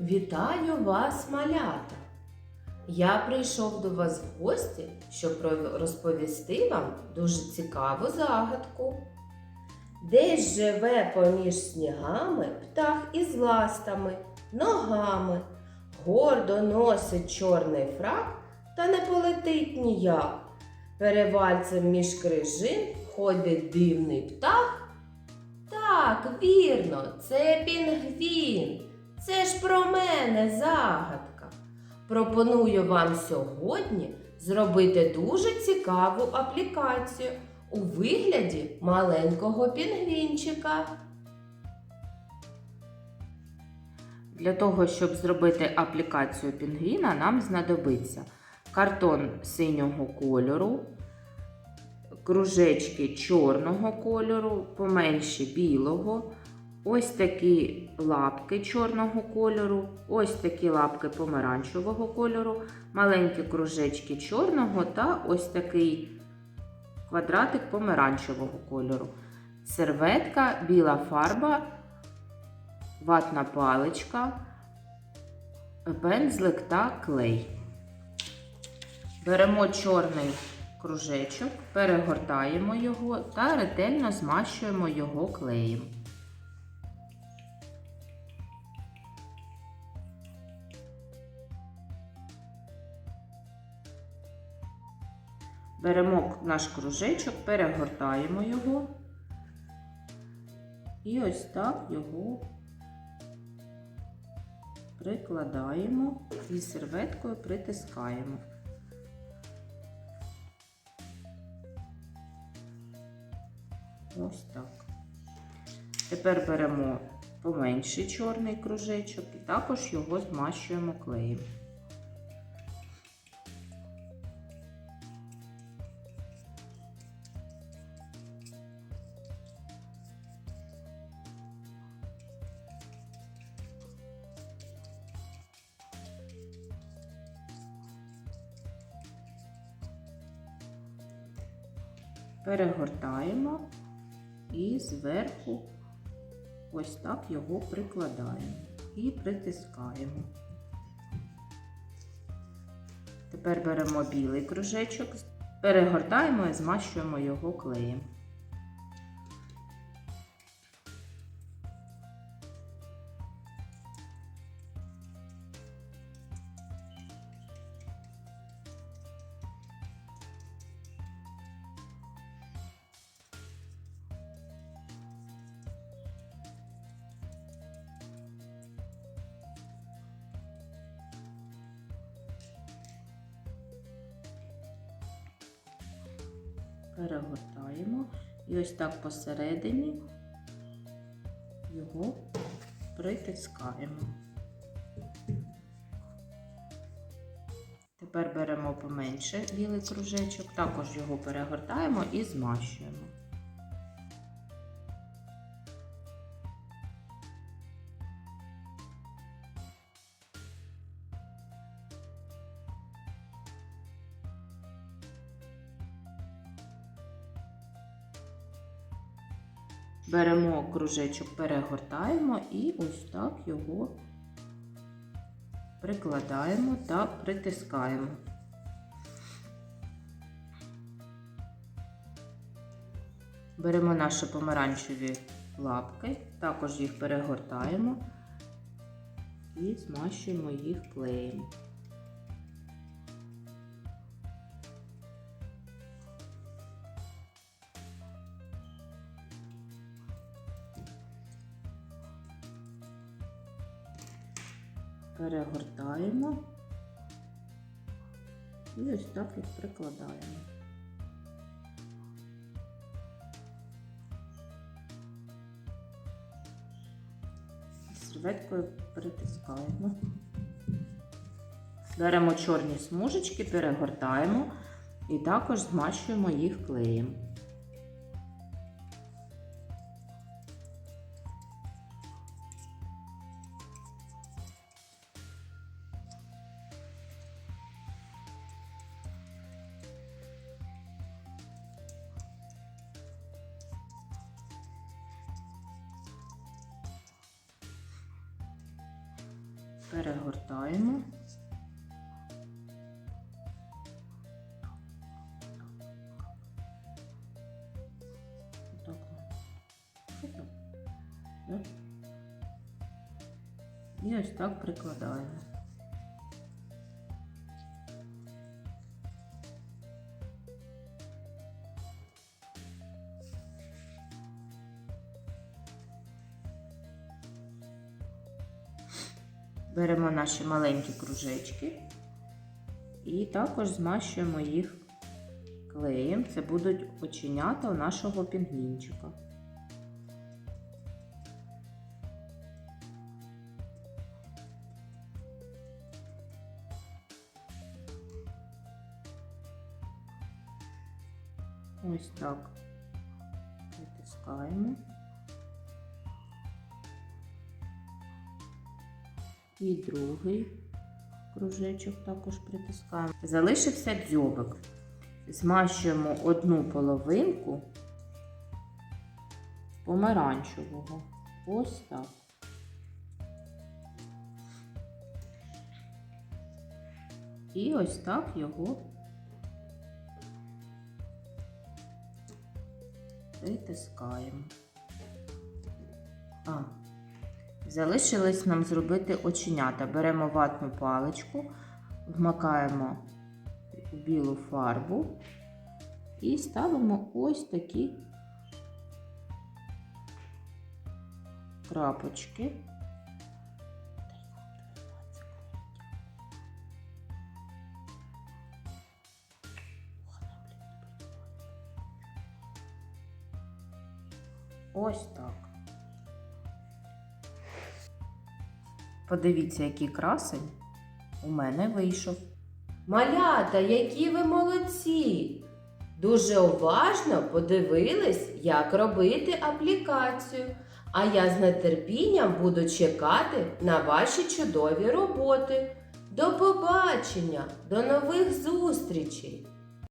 Вітаю вас, малята! Я прийшов до вас в гості, щоб розповісти вам дуже цікаву загадку. Десь живе поміж снігами птах із ластами, ногами, гордо носить чорний фрак та не полетить ніяк. Перевальцем між крижин ходить дивний птах. Так, вірно, це пінгвін. Це ж про мене загадка. Пропоную вам сьогодні зробити дуже цікаву аплікацію у вигляді маленького пінгвінчика. Для того, щоб зробити аплікацію пінгвіна, нам знадобиться картон синього кольору, кружечки чорного кольору, поменше білого, ось такі лапки чорного кольору, ось такі лапки помаранчевого кольору, маленькі кружечки чорного та ось такий квадратик помаранчевого кольору. Серветка, біла фарба ватна паличка, пензлик та клей. Беремо чорний кружечок, перегортаємо його та ретельно змащуємо його клеєм. Беремо наш кружечок, перегортаємо його і ось так його прикладаємо і серветкою притискаємо. Ось так. Тепер беремо поменший чорний кружечок і також його змащуємо клеєм. Перегортаємо і зверху ось так його прикладаємо і притискаємо. Тепер беремо білий кружечок, перегортаємо і змащуємо його клеєм. Перегортаємо і ось так посередині його притискаємо. Тепер беремо поменше білий кружечок, також його перегортаємо і змащуємо. Беремо кружечок, перегортаємо і ось так його прикладаємо та притискаємо. Беремо наші помаранчеві лапки, також їх перегортаємо і змащуємо їх клеєм. Перегортаємо і ось так їх прикладаємо. Серветкою притискаємо. Беремо чорні смужечки, перегортаємо і також змащуємо їх клеєм. Перегортаємо. І ось так прикладаємо. Беремо наші маленькі кружечки і також змащуємо їх клеєм. Це будуть оченята у нашого пінгвінчика. Ось так притискаємо. І другий кружечок також притискаємо. Залишився дзьобик. Змащуємо одну половинку помаранчевого. Ось так. І ось так його притискаємо. А, Залишилось нам зробити оченята. Беремо ватну паличку, вмакаємо у білу фарбу і ставимо ось такі крапочки. Ось так. Подивіться, який красень у мене вийшов. Малята, які ви молодці! Дуже уважно подивились, як робити аплікацію. А я з нетерпінням буду чекати на ваші чудові роботи. До побачення, до нових зустрічей!